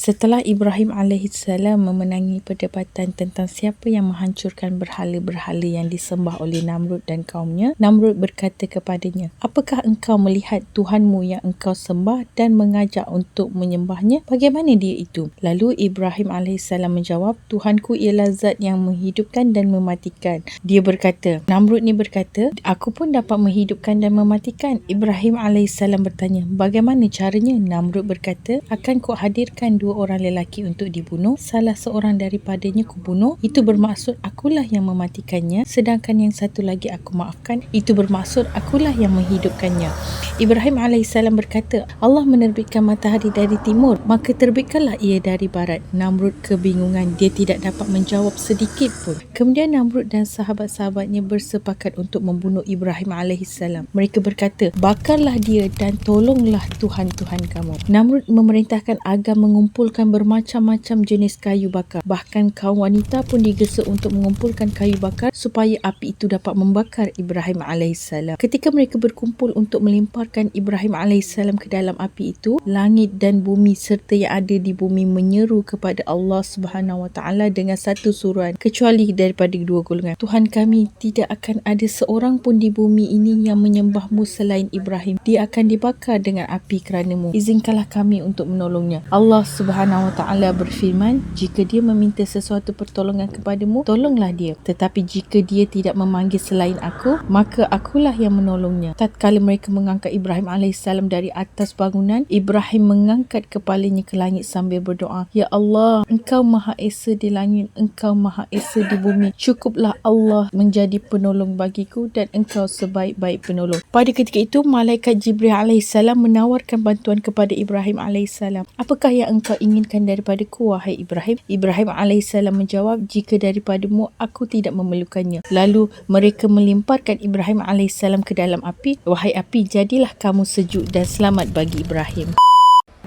Setelah Ibrahim AS memenangi perdebatan tentang siapa yang menghancurkan berhala-berhala yang disembah oleh Namrud dan kaumnya, Namrud berkata kepadanya, Apakah engkau melihat Tuhanmu yang engkau sembah dan mengajak untuk menyembahnya? Bagaimana dia itu? Lalu Ibrahim AS menjawab, Tuhanku ialah zat yang menghidupkan dan mematikan. Dia berkata, Namrud ni berkata, aku pun dapat menghidupkan dan mematikan. Ibrahim AS bertanya, bagaimana caranya? Namrud berkata, akan kau hadirkan dua orang lelaki untuk dibunuh, salah seorang daripadanya kubunuh, itu bermaksud akulah yang mematikannya, sedangkan yang satu lagi aku maafkan, itu bermaksud akulah yang menghidupkannya. Ibrahim AS berkata, Allah menerbitkan matahari dari timur, maka terbitkanlah ia dari barat. Namrud kebingungan, dia tidak dapat menjawab sedikit pun. Kemudian Namrud dan sahabat-sahabatnya bersepakat untuk membunuh Ibrahim AS. Mereka berkata, bakarlah dia dan tolonglah Tuhan-Tuhan kamu. Namrud memerintahkan agar mengumpulkan bermacam-macam jenis kayu bakar. Bahkan kaum wanita pun digesa untuk mengumpulkan kayu bakar supaya api itu dapat membakar Ibrahim AS. Ketika mereka berkumpul untuk melemparkan Ibrahim AS ke dalam api itu, langit dan bumi serta yang ada di bumi menyeru kepada Allah Subhanahu Wa Taala dengan satu suruhan kecuali daripada dua golongan. Tuhan kami tidak akan ada seorang pun di bumi ini yang menyembahmu selain Ibrahim. Dia akan dibakar dengan api keranamu. Izinkanlah kami untuk menolongnya. Allah Subhanahu Wa Taala berfirman, jika dia meminta sesuatu pertolongan kepadamu, tolonglah dia. Tetapi jika dia tidak memanggil selain aku, maka akulah yang menolongnya. Tatkala mereka mengangkat Ibrahim AS dari atas bangunan, Ibrahim mengangkat kepalanya ke langit sambil berdoa, Ya Allah, Engkau Maha Esa di langit, Engkau Maha Esa di bumi. Cukuplah Allah menjadi penolong bagiku dan Engkau sebaik-baik penolong. Pada ketika itu, Malaikat Jibril AS menawarkan bantuan kepada Ibrahim AS. Apakah yang engkau inginkan daripadaku, wahai Ibrahim? Ibrahim AS menjawab, jika daripadamu, aku tidak memerlukannya. Lalu mereka melemparkan Ibrahim AS ke dalam api. Wahai api, jadilah kamu sejuk dan selamat bagi Ibrahim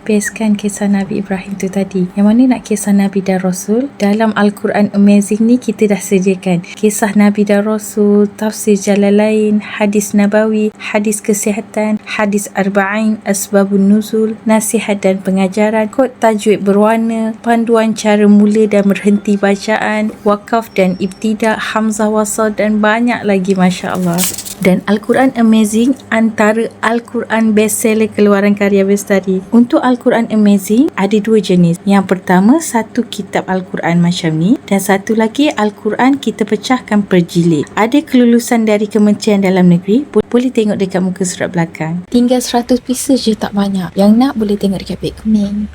bestkan kisah Nabi Ibrahim tu tadi. Yang mana nak kisah Nabi dan Rasul? Dalam Al-Quran Amazing ni kita dah sediakan kisah Nabi dan Rasul, tafsir Jalalain, hadis Nabawi, hadis kesihatan, hadis Arba'in, asbabun nuzul, nasihat dan pengajaran, kod tajwid berwarna, panduan cara mula dan berhenti bacaan, wakaf dan ibtidak, hamzah wasal dan banyak lagi Masya Allah dan Al-Quran Amazing antara Al-Quran bestseller keluaran karya Bestari. Untuk Al-Quran Amazing ada dua jenis. Yang pertama satu kitab Al-Quran macam ni dan satu lagi Al-Quran kita pecahkan per jilid. Ada kelulusan dari Kementerian Dalam Negeri. Boleh tengok dekat muka surat belakang. Tinggal 100 pieces je tak banyak. Yang nak boleh tengok dekat kuning.